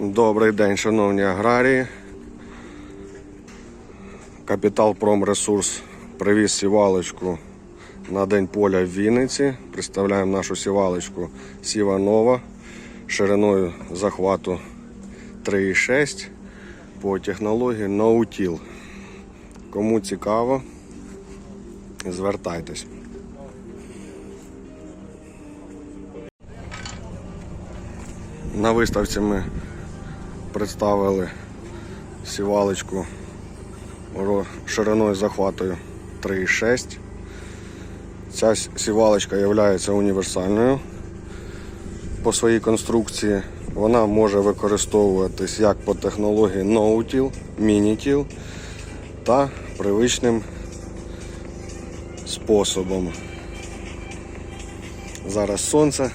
Добрий день, шановні аграрії. Капітал Промресурс привіз сівалочку на День поля в Вінниці. Представляємо нашу сівалочку Сіва Нова шириною захвату 3,6 по технології No-Till. Кому цікаво, звертайтесь. На виставці ми представили сівалочку шириною захватою 3,6. Ця сівалочка є універсальною по своїй конструкції. Вона може використовуватись як по технології No-Till, Mini-Till та привичним способом. Зараз сонце,